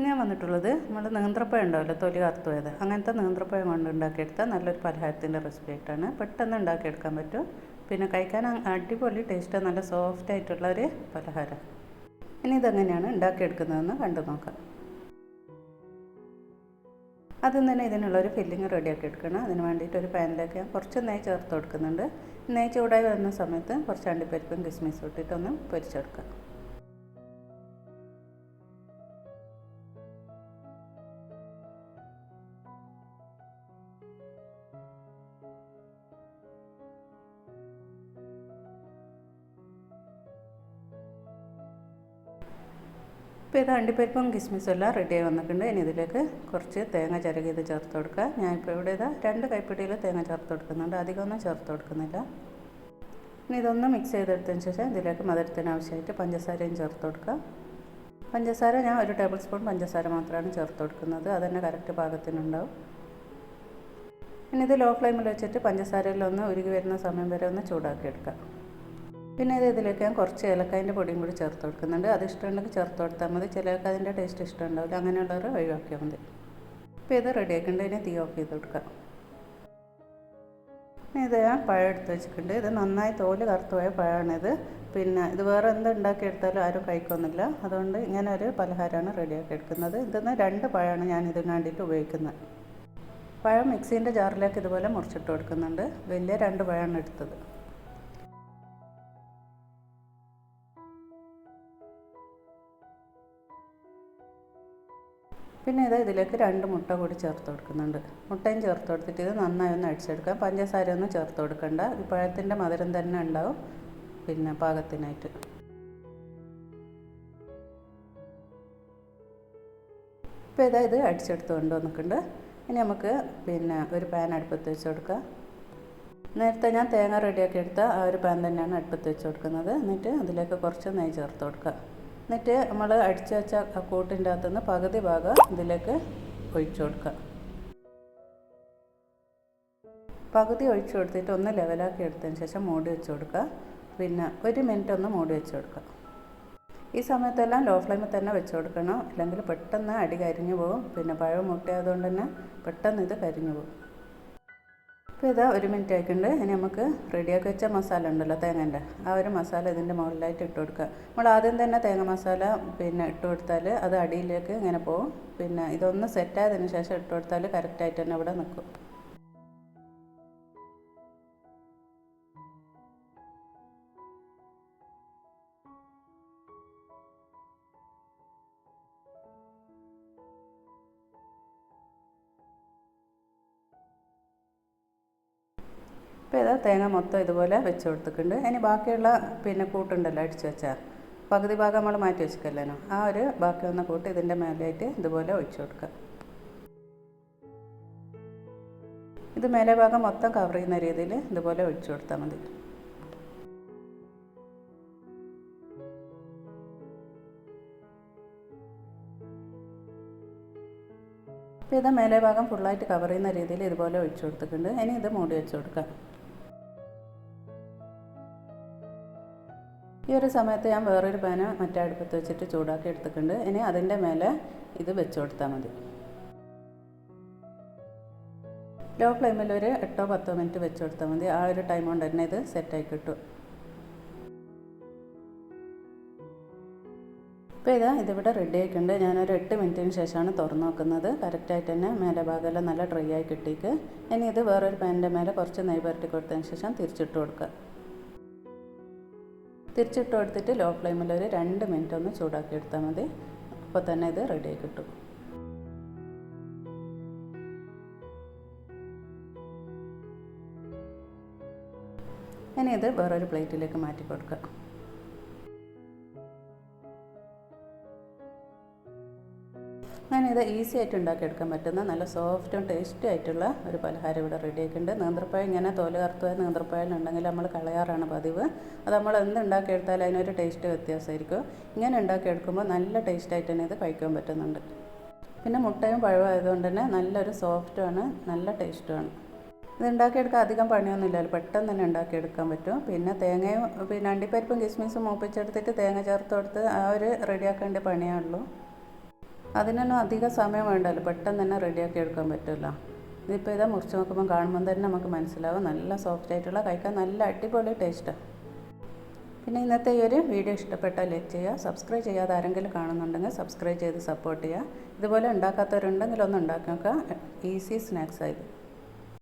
ഞാൻ വന്നിട്ടുള്ളത് നമ്മൾ നേന്ത്രപ്പഴം ഉണ്ടാവില്ല തൊലി കറുത്തുപോയത് അങ്ങനത്തെ നേന്ത്രപ്പഴം കൊണ്ട് ഉണ്ടാക്കിയെടുത്താൽ നല്ലൊരു പലഹാരത്തിന്റെ റെസിപ്പി ആയിട്ടാണ്. പെട്ടെന്ന് ഉണ്ടാക്കിയെടുക്കാൻ പറ്റും. പിന്നെ കഴിക്കാൻ അടിപൊളി ടേസ്റ്റ് നല്ല സോഫ്റ്റ് ആയിട്ടുള്ള ഒരു പലഹാരം. ഇനി ഇതെങ്ങനെയാണ് ഉണ്ടാക്കിയെടുക്കുന്നതെന്ന് കണ്ടു നോക്കാം. ആദ്യം തന്നെ ഇതിനുള്ളൊരു ഫില്ലിങ് റെഡിയാക്കി എടുക്കണം. അതിന് വേണ്ടിയിട്ട് ഒരു പാനിലേക്ക് ഞാൻ കുറച്ച് നെയ്യ് ചേർത്ത് കൊടുക്കുന്നുണ്ട്. നെയ്യ് ചൂടായി വരുന്ന സമയത്ത് കുറച്ച് അണ്ടിപ്പരിപ്പും കിസ്മിസും ഇട്ടിട്ടൊന്ന് പൊരിച്ചെടുക്കാം. ഇപ്പോൾ ഇത് അണ്ടിപ്പരിപ്പും കിസ്മിസും എല്ലാം റെഡിയായി വന്നിട്ടുണ്ട്. ഇനി ഇതിലേക്ക് കുറച്ച് തേങ്ങ ചിരകിയത് ചേർത്ത് കൊടുക്കുക. ഞാനിപ്പോൾ ഇവിടെ ഇതാ രണ്ട് കൈപ്പിടിയിൽ തേങ്ങ ചേർത്ത് കൊടുക്കുന്നുണ്ട്. അധികമൊന്നും ചേർത്ത് കൊടുക്കുന്നില്ല. ഇനി ഇതൊന്ന് മിക്സ് ചെയ്തെടുത്തതിന് ശേഷം ഇതിലേക്ക് മധുരത്തിന് ആവശ്യമായിട്ട് പഞ്ചസാരയും ചേർത്ത് കൊടുക്കുക. പഞ്ചസാര ഞാൻ ഒരു ടേബിൾ സ്പൂൺ പഞ്ചസാര മാത്രമാണ് ചേർത്ത് കൊടുക്കുന്നത്. അതന്നെ കറക്റ്റ് പാകത്തിനുണ്ടാവും. ഇനി ഇത് ലോ ഫ്ലെയിമിൽ വെച്ചിട്ട് പഞ്ചസാരയിലൊന്ന് ഉരുകി വരുന്ന സമയം വരെ ഒന്ന് ചൂടാക്കി എടുക്കാം പിന്നെ ഇത് ഇതിലേക്ക് ഞാൻ കുറച്ച് ഏലക്കായന്റെ പൊടിയും കൂടി ചേർത്ത് കൊടുക്കുന്നുണ്ട്. അത് ഇഷ്ടമുണ്ടെങ്കിൽ ചേർത്ത് കൊടുത്താൽ മതി. ചിലർക്ക് അതിന്റെ ടേസ്റ്റ് ഇഷ്ടമുണ്ടാവില്ല. അങ്ങനെയുള്ളവർ ഒഴിവാക്കിയാൽ മതി. അപ്പോൾ ഇത് റെഡി ആക്കിയിട്ട് ഇനി തീ ഓഫ് ചെയ്ത് കൊടുക്കാം. പിന്നെ ഇത് ഞാൻ പഴം എടുത്ത് വെച്ചിട്ടുണ്ട്. ഇത് നന്നായി തോൽ കറുത്തുപോയ പഴമാണിത് പിന്നെ ഇത് വേറെ എന്ത് ഉണ്ടാക്കിയെടുത്താലും ആരും കഴിക്കൊന്നുമില്ല അതുകൊണ്ട് ഇങ്ങനെ ഒരു പലഹാരമാണ് റെഡിയാക്കി എടുക്കുന്നത്. ഇതിന്ന് രണ്ട് പഴമാണ് ഞാൻ ഇതിന് വേണ്ടിയിട്ട് ഉപയോഗിക്കുന്നത്. പഴം മിക്സീന്റെ ജാറിലേക്ക് ഇതുപോലെ മുറിച്ചിട്ട് കൊടുക്കുന്നുണ്ട്. വലിയ രണ്ട് പഴമാണ് എടുത്തത്. പിന്നെ ഇത് ഇതിലേക്ക് രണ്ട് മുട്ട കൂടി ചേർത്ത് കൊടുക്കുന്നുണ്ട്. മുട്ടയും ചേർത്ത് കൊടുത്തിട്ട് ഇത് നന്നായി ഒന്ന് അടിച്ചെടുക്കാം പഞ്ചസാര ഒന്നും ചേർത്ത് കൊടുക്കണ്ട. ഈ പഴത്തിന്റെ മധുരം തന്നെ ഉണ്ടാവും. പിന്നെ പാകത്തിനായിട്ട്. ഇപ്പോൾ ഇതാ ഇത് അടിച്ചെടുത്ത് കൊണ്ടുവന്നിട്ടുണ്ട് ഇനി നമുക്ക് പിന്നെ ഒരു പാൻ അടുപ്പത്ത് വെച്ച് കൊടുക്കുക. നേരത്തെ ഞാൻ തേങ്ങ റെഡിയാക്കി എടുത്ത ആ ഒരു പാൻ തന്നെയാണ് അടുപ്പത്ത് വെച്ച് കൊടുക്കുന്നത്. എന്നിട്ട് അതിലേക്ക് കുറച്ച് നെയ്യ് ചേർത്ത് കൊടുക്കുക. എന്നിട്ട് നമ്മൾ അടിച്ചു വെച്ച കൂട്ടിന്റെ അകത്തുനിന്ന് പകുതി ഭാഗം ഇതിലേക്ക് ഒഴിച്ചു കൊടുക്കുക. പകുതി ഒഴിച്ചു കൊടുത്തിട്ട് ഒന്ന് ലെവലാക്കി എടുത്തതിന് ശേഷം മൂടി വെച്ച് കൊടുക്കുക. പിന്നെ ഒരു മിനിറ്റ് ഒന്ന് മൂടി വെച്ച് കൊടുക്കുക. ഈ സമയത്തെല്ലാം ലോ ഫ്ലെയിമിൽ തന്നെ വെച്ച് കൊടുക്കണം. അല്ലെങ്കിൽ പെട്ടെന്ന് അടി കരിഞ്ഞു പോകും പിന്നെ പഴം മുട്ടയായതുകൊണ്ട് തന്നെ പെട്ടെന്ന് ഇത് കരിഞ്ഞു പോകും അപ്പോൾ ഇതാ ഒരു മിനിറ്റ് ആയിട്ടുണ്ട് ഇനി നമുക്ക് റെഡിയാക്കി വെച്ച മസാല ഉണ്ടല്ലോ തേങ്ങന്റെ ആ ഒരു മസാല ഇതിന്റെ മുകളിലായിട്ട് ഇട്ട് കൊടുക്കുക. നമ്മൾ ആദ്യം തന്നെ തേങ്ങ മസാല പിന്നെ ഇട്ട് കൊടുത്താൽ അത് അടിയിലേക്ക് ഇങ്ങനെ പോകും പിന്നെ ഇതൊന്ന് സെറ്റായതിന് ശേഷം ഇട്ട് കൊടുത്താൽ കറക്റ്റായിട്ട് തന്നെ ഇവിടെ നിൽക്കും ഇപ്പോൾ ഇതാ തേങ്ങ മൊത്തം ഇതുപോലെ വെച്ച് കൊടുത്തിട്ടുണ്ട്. ഇനി ബാക്കിയുള്ള പിന്നെ കൂട്ടുണ്ടല്ലോ അടിച്ച് വെച്ചാൽ പകുതി ഭാഗം നമ്മൾ മാറ്റി വെച്ചിക്കല്ലേനോ ആ ഒരു ബാക്കി വന്ന കൂട്ട് ഇതിന്റെ മേലെയായിട്ട് ഇതുപോലെ ഒഴിച്ചു കൊടുക്കുക. ഇത് മേലെ ഭാഗം മൊത്തം കവർ ചെയ്യുന്ന രീതിയിൽ ഇതുപോലെ ഒഴിച്ചു കൊടുത്താൽ മതി. അപ്പോൾ ഇത് മേലെ ഭാഗം ഫുള്ളായിട്ട് കവർ ചെയ്യുന്ന രീതിയിൽ ഇതുപോലെ ഒഴിച്ചു കൊടുത്തിട്ടുണ്ട്. ഇനി ഇത് മൂടി വെച്ച് കൊടുക്കാം ഈ ഒരു സമയത്ത് ഞാൻ വേറൊരു പാന മറ്റേ അടുപ്പത്ത് വെച്ചിട്ട് ചൂടാക്കി എടുത്തിട്ടുണ്ട്. ഇനി അതിന്റെ മേലെ ഇത് വെച്ച് കൊടുത്താൽ മതി. ലോ ഫ്ലെയിമിൽ ഒരു എട്ടോ പത്തോ മിനിറ്റ് വെച്ച് കൊടുത്താൽ മതി. ആ ഒരു ടൈം കൊണ്ട് തന്നെ ഇത് സെറ്റായി കിട്ടും. ഇപ്പോൾ ഇതാ ഇതിവിടെ റെഡി ആയിട്ടുണ്ട്. ഞാനൊരു എട്ട് മിനിറ്റിന് ശേഷമാണ് തുറന്നു നോക്കുന്നത്. കറക്റ്റായിട്ട് തന്നെ മേലെ ഭാഗമെല്ലാം നല്ല ഡ്രൈ ആയി കിട്ടിയിട്ട് ഇനി ഇത് വേറൊരു പാനിന്റെ മേലെ കുറച്ച് നെയ് പുരട്ടി കൊടുത്തതിന് ശേഷം തിരിച്ചിട്ട് കൊടുക്കുക. തിരിച്ചിട്ട് കൊടുത്തിട്ട് ലോ ഫ്ലെയിമിൽ ഒരു രണ്ട് മിനിറ്റ് ഒന്ന് ചൂടാക്കി എടുത്താൽ മതി. അപ്പോൾ തന്നെ ഇത് റെഡി ആയി കിട്ടും. ഇനി ഇത് വേറൊരു പ്ലേറ്റിലേക്ക് മാറ്റി കൊടുക്കുക ഞാനിത് ഈസി ആയിട്ട് ഉണ്ടാക്കിയെടുക്കാൻ പറ്റുന്ന നല്ല സോഫ്റ്റും ടേസ്റ്റി ആയിട്ടുള്ള ഒരു പലഹാരം ഇവിടെ റെഡി ആക്കിയിട്ടുണ്ട് നേന്ത്രപ്പഴം ഇങ്ങനെ തോൽ കറുത്തുപോയ നേന്ത്രപ്പഴം ഉണ്ടെങ്കിൽ നമ്മൾ കളയാറാണ് പതിവ്. അത് നമ്മൾ എന്ത് ഉണ്ടാക്കിയെടുത്താലും അതിനൊരു ടേസ്റ്റ് വ്യത്യാസമായിരിക്കും. ഇങ്ങനെ ഉണ്ടാക്കിയെടുക്കുമ്പോൾ നല്ല ടേസ്റ്റായിട്ട് തന്നെ ഇത് കഴിക്കാൻ പറ്റുന്നുണ്ട്. പിന്നെ മുട്ടയും പഴവും ആയതുകൊണ്ട് തന്നെ നല്ലൊരു സോഫ്റ്റുമാണ് നല്ല ടേസ്റ്റുമാണ് ഇത് ഉണ്ടാക്കിയെടുക്കാൻ അധികം പണിയൊന്നുമില്ലല്ലോ പെട്ടെന്ന് തന്നെ ഉണ്ടാക്കിയെടുക്കാൻ പറ്റും. പിന്നെ തേങ്ങയും പിന്നെ അണ്ടിപ്പരിപ്പും കിസ്മിസും മൂപ്പിച്ചെടുത്തിട്ട് തേങ്ങ ചേർത്ത് കൊടുത്ത് ആ ഒരു റെഡിയാക്കേണ്ട പണിയേ ഉള്ളൂ. അതിനൊന്നും അധികം സമയം വേണ്ടല്ലോ. പെട്ടെന്ന് തന്നെ റെഡിയാക്കി എടുക്കാൻ പറ്റുമല്ലോ ഇതിപ്പോൾ ഇതാ മുറിച്ച് നോക്കുമ്പോൾ കാണുമ്പോൾ തന്നെ നമുക്ക് മനസ്സിലാവും. നല്ല സോഫ്റ്റ് ആയിട്ടുള്ള കഴിക്കാൻ നല്ല അടിപൊളി ടേസ്റ്റാണ് പിന്നെ ഇന്നത്തെ ഈ ഒരു വീഡിയോ ഇഷ്ടപ്പെട്ടാൽ ലൈക്ക് ചെയ്യുക സബ്സ്ക്രൈബ് ചെയ്യാതെ ആരെങ്കിലും കാണുന്നുണ്ടെങ്കിൽ സബ്സ്ക്രൈബ് ചെയ്ത് സപ്പോർട്ട് ചെയ്യുക. ഇതുപോലെ ഉണ്ടാക്കാത്തവരുണ്ടെങ്കിൽ ഒന്ന് ഉണ്ടാക്കി നോക്കുക. ഈസി സ്നാക്സ് ആയത്.